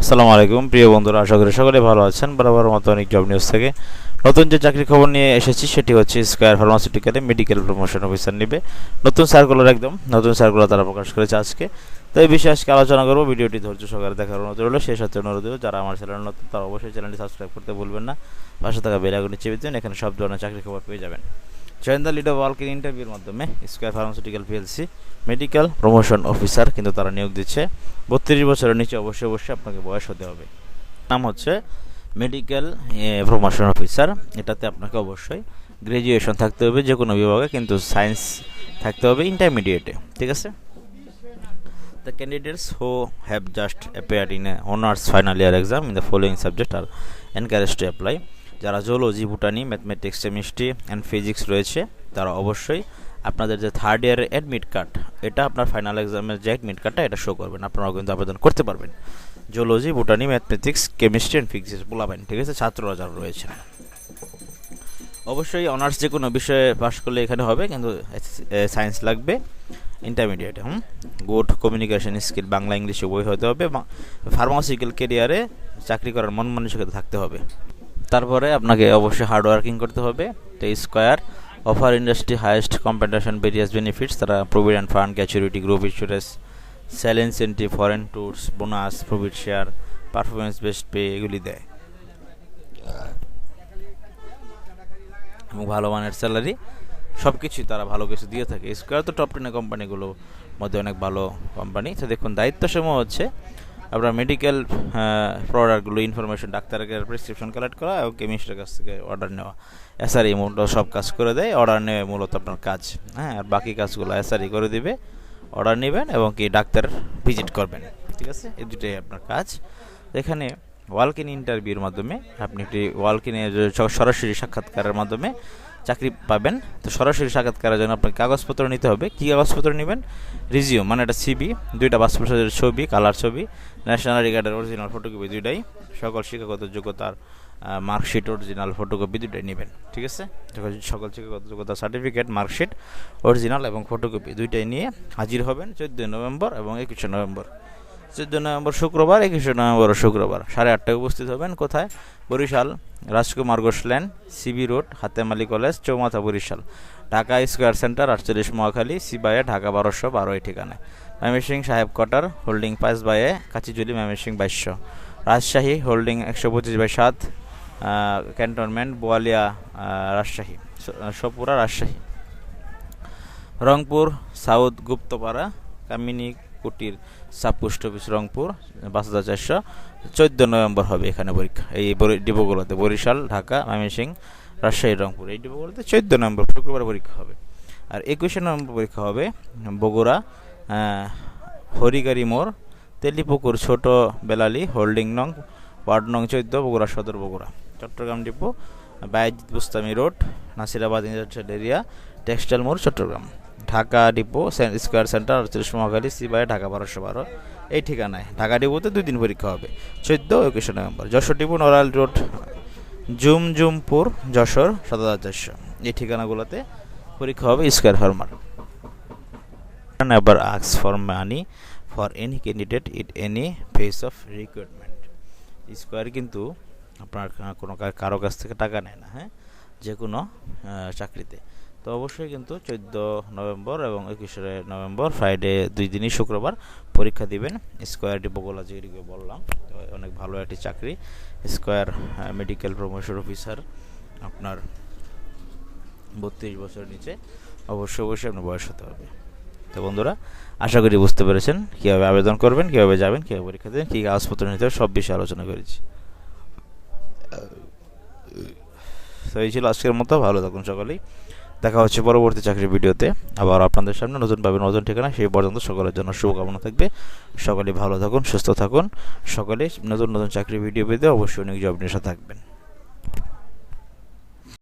আসসালামু আলাইকুম। প্রিয় বন্ধুরা, আশা করি সকলে ভালো আছেন। বরাবর মতো অনেক জব নিউজ থেকে নতুন যে চাকরির খবর নিয়ে এসেছি, সেটি হচ্ছে স্কয়ার ফার্মাসিউটিক্যালে মেডিকেল প্রমোশন অফিসার নেবে। নতুন সার্কুলার একদম, নতুন সার্কুলার তারা প্রকাশ করেছে আজকে। তো এই বিষয়ে আজকে আলোচনা করব, ভিডিওটি ধৈর্য সহকারে দেখার অনুরোধ রইল। সেই সাথে অনুরোধ যারা আমার চ্যানেল নতুন, তারা অবশ্যই চ্যানেলটি সাবস্ক্রাইব করতে ভুলবেন না। পাশে থাকা বেল আইকনটি চেপে দিন, এখানে সব ধরনের চাকরির খবর পেয়ে যাবেন। জয়েন দ্য লিডার ওয়ার্কিং ইন্টারভিউর মাধ্যমে Square pharmaceutical PLC medical promotion officer কিন্তু তারা নিয়োগ দিচ্ছে। বত্রিশ বছরের নিচে অবশ্যই অবশ্যই আপনাকে বয়স হতে হবে। নাম হচ্ছে মেডিকেল প্রমোশন অফিসার এটাতে আপনাকে অবশ্যই গ্র্যাজুয়েশন থাকতে হবে যে কোনো বিভাগে, কিন্তু সায়েন্স থাকতে হবে ইন্টারমিডিয়েটে ঠিক আছে? The candidates who have just appeared in a honors final year exam in the following subject are encouraged to apply. যারা zoology botany mathematics chemistry and physics রয়েছে, তারা অবশ্যই আপনাদের যে থার্ড ইয়ারের অ্যাডমিট কার্ড এটা আপনার ফাইনাল এক্সামের যে অ্যাডমিট কার্ডটা এটা শো করবেন। আপনারাও কিন্তু আবেদন করতে পারবেন। Zoology botany mathematics chemistry and physics বলাবেন, ঠিক আছে? ছাত্ররা যারা রয়েছে অবশ্যই অনার্স যে কোনো বিষয়ে পাশ করলে এখানে হবে, কিন্তু সায়েন্স লাগবে ইন্টারমিডিয়েট হুম? গুড কমিউনিকেশন স্কিল বাংলা, ইংলিশে বই হতে হবে ফার্মাসিক্যাল কেরিয়ারে চাকরি করার মন মানসিকতা থাকতে হবে। তারপরে আপনাকে অবশ্যই হার্ড ওয়ার্কিং করতে হবে। তো Square offer industry highest compensation various benefits তারা provident fund gratuity group insurance sale incentive foreign tours bonus profit share performance best pay এগুলি দেয়। এবং ভালো মানের স্যালারি সব কিছুই তারা ভালো কিছু দিয়ে থাকে। স্কোয়ার তো টপ টেনের কোম্পানিগুলো মধ্যে অনেক ভালো কোম্পানি তো দেখুন, দায়িত্বসমূহ হচ্ছে আপনার মেডিকেল প্রোডাক্টগুলো ইনফরমেশন ডাক্তারের প্রেসক্রিপশন কালেক্ট করা এবং কেমিস্টের কাছ থেকে অর্ডার নেওয়া। এসআরই মূলত সব কাজ করে দেয়। অর্ডার নেওয়া মূলত আপনার কাজ হ্যাঁ? আর বাকি কাজগুলো এসআরই করে দিবে অর্ডার নেবেন এবং কি ডাক্তার ভিজিট করবেন। ঠিক আছে? এই দুটোই আপনার কাজ। এখানে ওয়ালক ইন ইন্টারভিউর মাধ্যমে আপনি একটি ওয়ালক ইন সরাসরি সাক্ষাৎকারের মাধ্যমে চাকরি পাবেন। তো সরাসরি সাক্ষাৎকারের জন্য আপনাকে কাগজপত্র নিতে হবে। কী কাগজপত্র নেবেন? রিজিউম মানে একটা সিবি, দুইটা পাসপোর্ট সাইজের ছবি, কালার ছবি ন্যাশনাল আইডি কার্ডের অরিজিনাল ফটোকপি দুইটাই, সকল শিক্ষাগত যোগ্যতার মার্কশিট অরিজিনাল ফটোকপি দুইটাই নেবেন, ঠিক আছে? সকল শিক্ষাগত যোগ্যতা সার্টিফিকেট মার্কশিট অরিজিনাল এবং ফটোকপি দুইটাই নিয়ে হাজির হবেন চোদ্দোই নভেম্বর এবং একুশে নভেম্বর। চোদ্দ নভেম্বর শুক্রবার, একুশে নভেম্বর শুক্রবার। সাড়ে আটটায় উপস্থিত হবেন কোথায়? Barishal, Rajkumar গোসল্যান্ড CB road, Hatemali college, Choumatha Barishal. Dhaka square centre, আটচল্লিশ মহাখালী, সিবাইয়ে, ঢাকা বারোশো বারো এই ঠিকানায়। ময়মনসিং সাহেব কোয়ার্টার, হোল্ডিং পাঁচ বাইয়ে কাচিজুলি ময়মনসিং বাইশশো। রাজশাহী, হোল্ডিং একশো পঁচিশ বাই সাত cantonment, Boalia Rajshahi Sapura, Rajshahi. Rangpur, south Guptapara, Kamini Kutir sub office Rangpur পাঁচ হাজার চারশো চোদ্দ নভেম্বর হবে এখানে পরীক্ষা। এই ডিপোগুলোতে বরিশাল, ঢাকা, ময়মনসিং, রাজশাহী, রংপুর। এই ডিপোগুলোতে চোদ্দ নভেম্বর, শুক্রবার পরীক্ষা হবে। আর একুশে নভেম্বর পরীক্ষা হবে বগুড়া হরিগাড়ি মোড়, তেলিপুকুর, ছোট বেলালি, হোল্ডিং নং, ওয়ার্ড নং চোদ্দ, Bogura Sadar Bogura. Chattogram depot, Bayazid Bostami road, Nasirabad industrial area, textile মোড়, Chattogram. Dhaka depot square centre আটচল্লিশ মহাখালী সিবাই ঢাকা বারোশো বারো এই ঠিকানায়। ঢাকা ডিপোতে দুই দিন পরীক্ষা হবে। চোদ্দ একুশে নভেম্বর। যশোর ডিপো নরাল রোড জুমজুমপুর যশোর সাত হাজার চারশো এই ঠিকানাগুলোতে পরীক্ষা হবে square farmer never asks for money for any candidate at any phase of recruitment square কিন্তু আপনার কোনো কারও কাছ থেকে টাকা নেয় না হ্যাঁ? যে কোনো চাকরিতে। তো অবশ্যই কিন্তু চোদ্দ নভেম্বর এবং একুশে নভেম্বর ফ্রাইডে দুই দিনই শুক্রবার পরীক্ষা দিবেন। স্কোয়ার ডিপোগোলা যেগুলিকে বললাম অনেক ভালো একটি চাকরি। স্কোয়ার মেডিকেল প্রমোশন অফিসার আপনার বত্রিশ বছরের নিচে অবশ্যই অবশ্যই আপনার বয়স হতে হবে। তো বন্ধুরা, আশা করি বুঝতে পেরেছেন কীভাবে আবেদন করবেন, কীভাবে যাবেন, কীভাবে পরীক্ষা দেবেন, কী কাগজপত্র নিতে হবে, সব বিষয়ে আলোচনা করেছি। তো এই ছিল আজকের মতো, ভালো থাকুন সকলেই। দেখা হচ্ছে পরবর্তী চাকরির ভিডিওতে। আবার আপনাদের সামনে নতুন পাবেন নতুন ঠিকানা, সেই পর্যন্ত সকলের জন্য শুভকামনা থাকবে। সকলে ভালো থাকুন, সুস্থ থাকুন। সকলে নতুন নতুন চাকরির ভিডিও পেতে অবশ্যই জব নিয়ে থাকবেন।